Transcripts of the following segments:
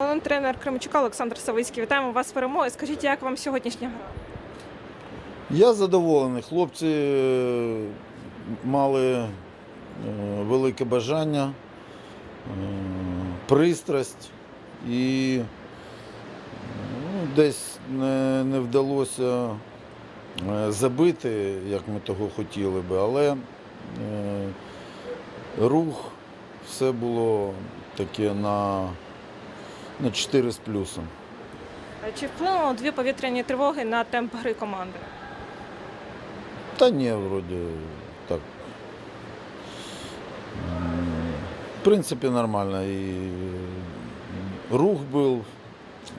Головний тренер Кременчука Олександр Савицький. Вітаємо вас з перемогою. Скажіть, як вам сьогоднішня гра? Я задоволений. Хлопці е, мали е, велике бажання, е, пристрасть і ну, десь не, не вдалося забити, як ми того хотіли би, але рух все було таке на, на 4 з плюсом. Чи вплинуло дві повітряні тривоги на темп гри команди? Та ні, вроді так. В принципі, нормально. І рух був,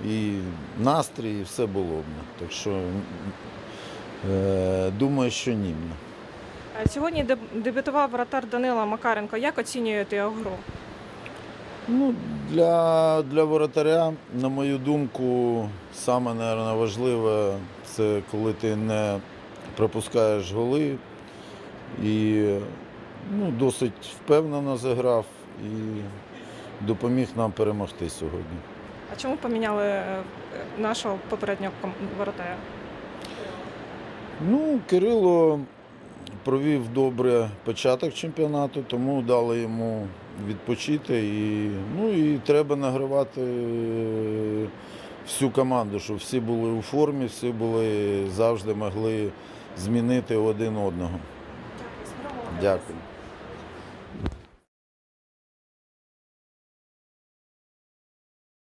і настрій, і все було. Так що е, думаю, що ні. Сьогодні дебютував вратар Данила Макаренко. Як оцінюєте його гру? Ну, для, для воротаря, на мою думку, саме наверное, важливе це коли ти не пропускаєш голи і ну, досить впевнено заграв і допоміг нам перемогти сьогодні. А чому поміняли е, нашого попереднього воротаря? Ну, Кирило провів добре початок чемпіонату, тому дали йому відпочити. І, ну, і треба награвати е, всю команду, щоб всі були у формі, всі були завжди могли змінити один одного. Дякую.